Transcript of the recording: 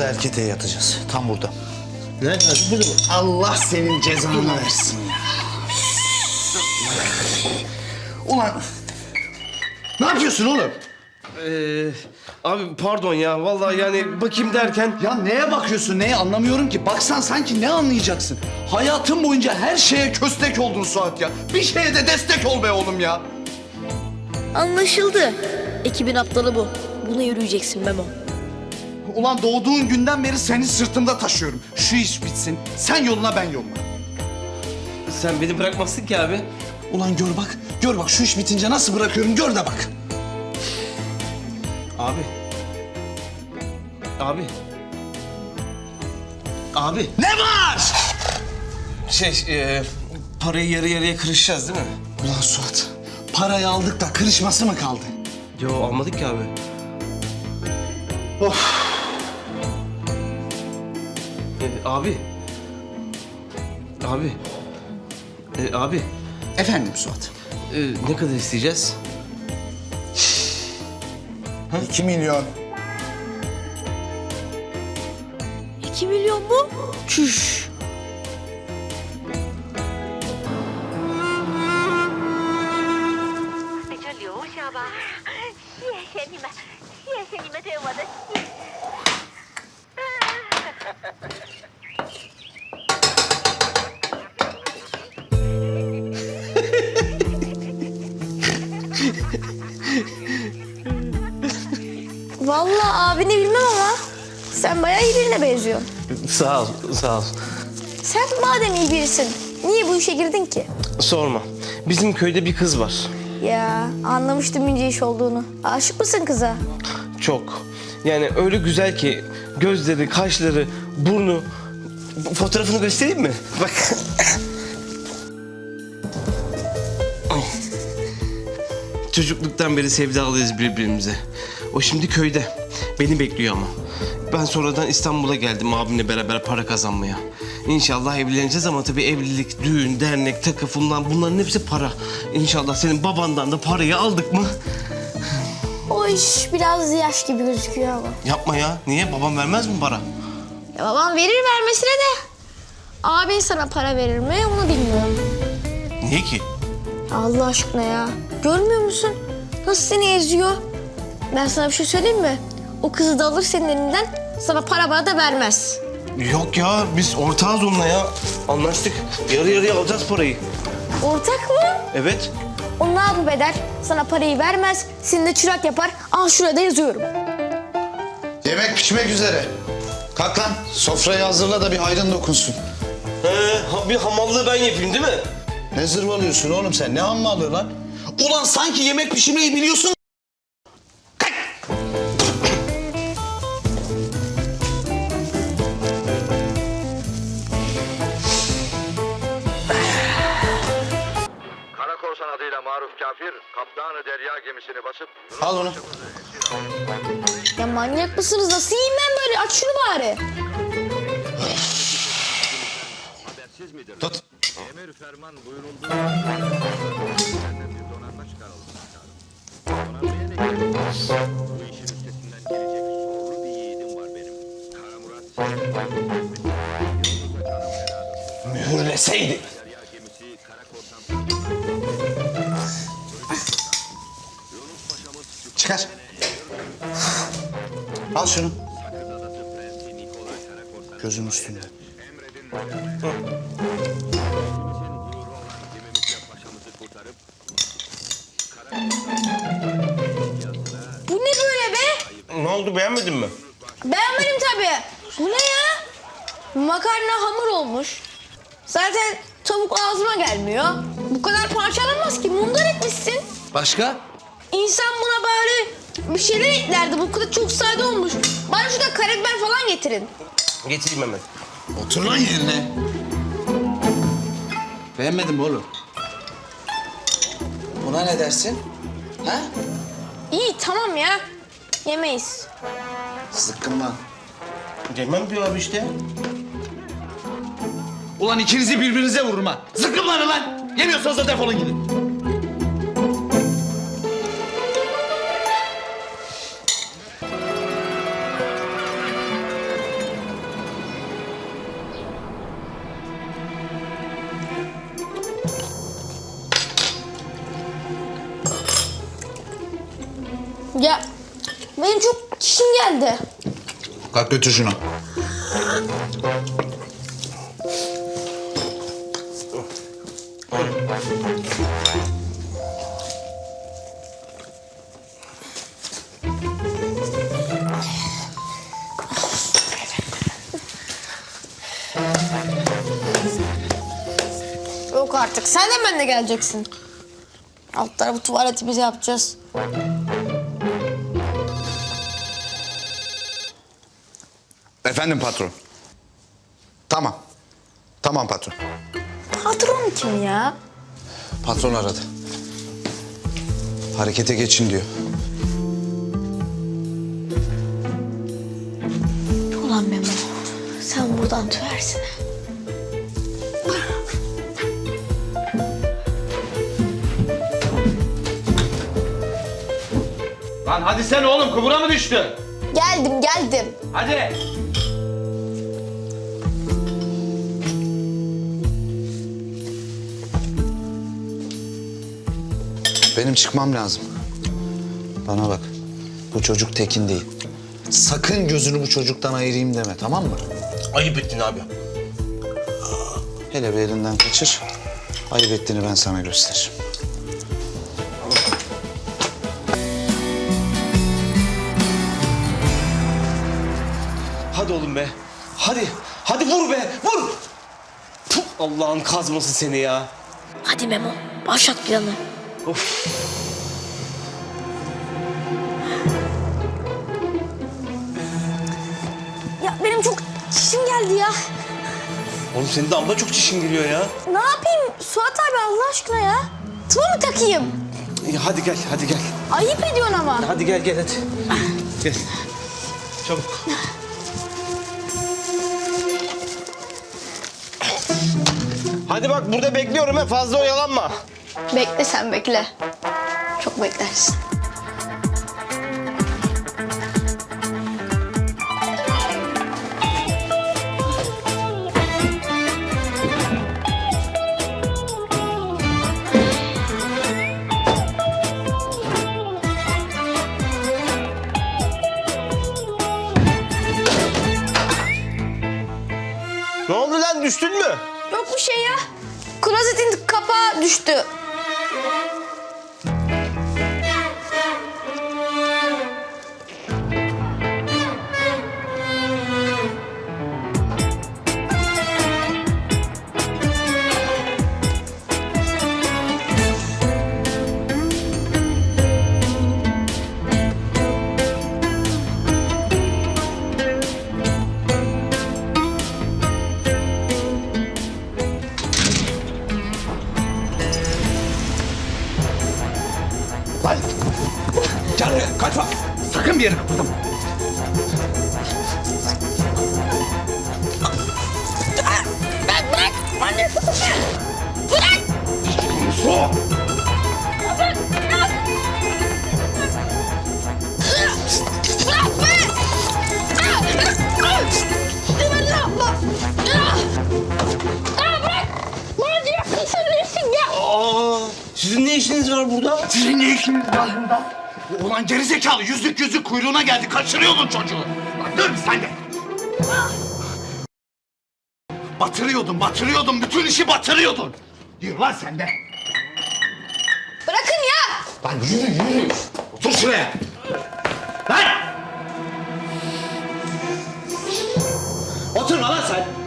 Burada erkete yatacağız. Tam burada. Nerede? Burada mı? Allah senin cezanı versin ya. Ulan ne yapıyorsun oğlum? Ee, abi pardon ya vallahi yani bakayım derken Ya neye bakıyorsun neye anlamıyorum ki. Baksan sanki ne anlayacaksın? Hayatın boyunca her şeye köstek oldun Suat ya. Bir şeye de destek ol be oğlum ya. Anlaşıldı. Ekibin aptalı bu. Buna yürüyeceksin Memo. Ulan doğduğun günden beri seni sırtımda taşıyorum. Şu iş bitsin. Sen yoluna ben yoluma. sen beni bırakmazsın ki abi. Ulan gör bak, gör bak şu iş bitince nasıl bırakıyorum gör de bak. Abi. Abi. Abi. Ne var? Şey e, parayı yarı yarıya kırışacağız değil mi? Ulan Suat, parayı aldık da kırışması mı kaldı? Yo almadık ki abi. Of. E, abi. Abi. E, abi. Efendim Suat. e, ne kadar isteyeceğiz? İki milyon. 2 milyon mu? Çüş. Abini bilmem ama sen bayağı iyi birine benziyorsun. Sağ ol, sağ ol. Sen madem iyi birisin, niye bu işe girdin ki? Sorma. Bizim köyde bir kız var. Ya anlamıştım ince iş olduğunu. Aşık mısın kıza? Çok. Yani öyle güzel ki gözleri, kaşları, burnu. Bu Fotoğrafını göstereyim mi? Bak. Ay. Çocukluktan beri sevdalıyız birbirimize. O şimdi köyde. Beni bekliyor ama. Ben sonradan İstanbul'a geldim abimle beraber para kazanmaya. İnşallah evleneceğiz ama tabii evlilik, düğün, dernek, takı falan bunların hepsi para. İnşallah senin babandan da parayı aldık mı? O iş biraz yaş gibi gözüküyor ama. Yapma ya. Niye? Babam vermez mi para? Ya babam verir vermesine de. Abin sana para verir mi onu bilmiyorum. Niye ki? Allah aşkına ya. Görmüyor musun? Nasıl seni eziyor? Ben sana bir şey söyleyeyim mi? O kızı da alır senin elinden sana para bana da vermez. Yok ya biz ortağız onunla ya. Anlaştık. Yarı yarıya alacağız parayı. Ortak mı? Evet. O ne yapıp eder? Sana parayı vermez, seni de çırak yapar. Al şuraya da yazıyorum. Yemek pişmek üzere. Kalk lan, sofrayı hazırla da bir hayrın dokunsun. He, bir hamallığı ben yapayım değil mi? Ne zırvalıyorsun oğlum sen? Ne hammalığı lan? Ulan sanki yemek pişirmeyi biliyorsun. Kafir, kaptanı derya gemisini basıp Al onu. Ya manyak mısınız? Nasıl yiyeyim ben böyle? Aç şunu bari. habersiz midir? Tut. Emir ferman buyuruldu. Bir donanma çıkarıldı. Donanmaya ne gerek var? Bu işin üstesinden gelecek zorlu bir yiğidim var benim. Kara Murat. Mühürleseydi. Çıkar. Al şunu. Gözüm üstünde. Bu ne böyle be? Ne oldu beğenmedin mi? Beğenmedim tabii. Bu ne ya? Makarna hamur olmuş. Zaten tavuk ağzıma gelmiyor. Bu kadar parçalanmaz ki. Mundar etmişsin. Başka? İnsan buna böyle bir şeyler eklerdi. Bu kadar çok sade olmuş. Bana şurada karabiber falan getirin. Getireyim hemen. Otur lan yerine. Beğenmedin mi oğlum? Buna ne dersin? Ha? İyi tamam ya. Yemeyiz. Zıkkım lan. Yemem diyor abi işte. Ulan ikinizi birbirinize vururum ha. Zıkkımlanın lan. Yemiyorsanız da defolun gidin. Geldi. Kalk götür şunu. Yok artık. Sen de benimle geleceksin. Alt tarafı tuvaleti biz yapacağız. Efendim patron. Tamam. Tamam patron. Patron kim ya? Patron aradı. Harekete geçin diyor. Ulan Memo. Sen buradan tüversin. Lan hadi sen oğlum kubura mı düştün? Geldim geldim. Hadi. Benim çıkmam lazım. Bana bak. Bu çocuk Tekin değil. Sakın gözünü bu çocuktan ayırayım deme tamam mı? Ayıp ettin abi. Hele bir elinden kaçır. Ayıp ettiğini ben sana gösteririm. Hadi oğlum be. Hadi. Hadi vur be. Vur. Allah'ın kazması seni ya. Hadi Memo. Başlat planı. Of. Ya benim çok çişim geldi ya. Oğlum senin de amma çok çişin geliyor ya. Ne yapayım Suat abi Allah aşkına ya? Tıma mı takayım? Ya hadi gel, hadi gel. Ayıp ediyorsun ama. Hadi gel, gel hadi. Gel. Çabuk. Hadi bak burada bekliyorum ha fazla oyalanma. Bekle sen bekle. Çok beklersin. Ne oldu lan düştün mü? Yok bir şey ya. Klozetin kapağı düştü. Lan! Sizin ne işiniz var burada? Sizin ne işiniz var burada? Ulan gerizekalı yüzlük yüzlük kuyruğuna geldi. Kaçırıyordun çocuğu. Bak dur sen de. Batırıyordun, batırıyordun. Bütün işi batırıyordun. Yürü lan sen de. Bırakın ya. Lan yürü yürü. Otur şuraya. Lan! Oturma lan sen.